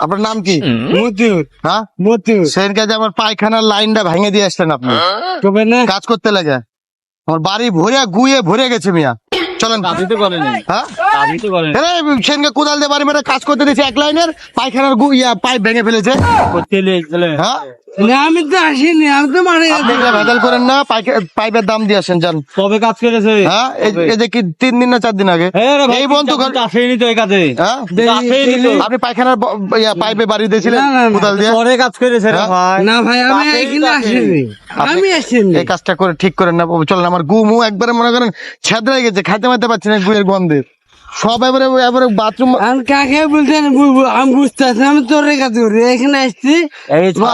আপনার নাম কি? মতিউর হ্যাঁ? মতিউর। সেদিনকে কাজে আমার পায়খানার লাইনটা ভেঙে দিয়ে আসলেন আপনি। তবে না। কাজ করতে লাগে। আমার বাড়ি ভরে গুয়ে ভরে গেছে মিয়া। চলেন। আপনি বলেন হ্যাঁ? সেনকে কোদাল দিয়ে বাড়ি মেরে কাজ করতে দিয়েছে এক লাইনের পায়খানার গু ইয়া পাইপ ভেঙে ফেলেছে। হ্যাঁ? আমি তো আসিনি আমি তো মারা আপনি করেন না পাইপের দাম দিয়ে আসেন যান। কবে কাজ করেছে? হ্যাঁ এই এই যে কি তিন দিন না চার দিন আগে? এই রে বন্ধু আসেনি তো এই কাজে। হ্যাঁ। আপনি পায়খানার পাইপে বাড়ি দিয়েছিলেন না, না, না। কোদাল দিয়ে? পরে কাজ করেছে হ্যাঁ? ভাই। না ভাই আমি এখানে আসিনি। আমি আসিনি। এই কাজটা করে ঠিক করেন না চলেন আমার গু মু একবারে মনে করেন ছেদরাই গেছে খাইতে মাইতে পারছি না গুয়ের গন্ধে। সব এবারে এবারে বাথরুম আমি কাকে বলতেন আমি বুঝতে পারছি না, আমি তোর করি। এখানে আসছি।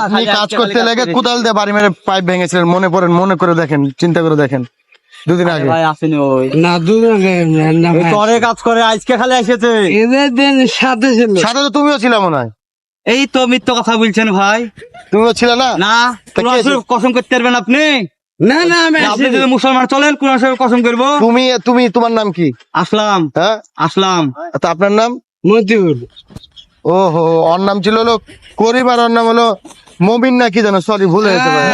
আপনি কাজ করতে লেগে কোদাল দিয়ে বাড়ি মেরে পাইপ ভেঙেছিলেন মনে পড়েন মনে করে দেখেন চিন্তা করে দেখেন। দুদিন আগে। ভাই আসেনি ওই। না দুদিন আগে না পরে কাজ করে আজকে খালি এসেছে। এদের দিন সাথে ছিল। সাথে তো তুমিও ছিল মনে হয়। এই তো মিথ্যা কথা বলছেন ভাই। তুমিও ছিল না? না কসম করতে পারবেন আপনি? না না আপনি যদি মুসলমান চলেন কোরআন শরীফ কসম করব? তুমি তুমি তোমার নাম কি? আসলাম। হ্যাঁ? আসলাম। তা আপনার নাম? মতিউর। ওহো ওর নাম ছিল হলো করিম আর ওর নাম হলো মমিন না কি জানো? সরি ভুল হয়েছে ভাই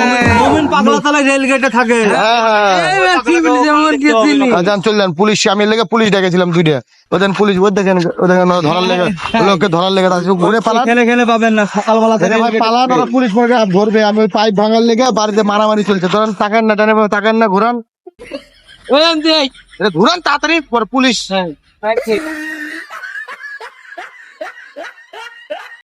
পাগলা তালায় রেল গেটে থাকে। হ্যাঁ হ্যাঁ এবার কি বলি আমার কি চিনি আর যান চল যান পুলিশ আমি লেগে পুলিশ ডেকেছিলাম দুইটা। ওদের পুলিশ ওই দেখেন ও দেখেন ধরার লেগে লোককে ধরার লেগে তার ঘুরে পালান খেলে খেলে পাবেন না সকালবেলা থেকে ভাই পালান ওরা পুলিশ মনে হয় ধরবে। আমি ওই পাইপ ভাঙার লেগে বাড়িতে মারামারি চলছে। ধরেন তাকান না টানে তাকান না ঘুরান। ঘুরান তাড়াতাড়ি পরে পুলিশ।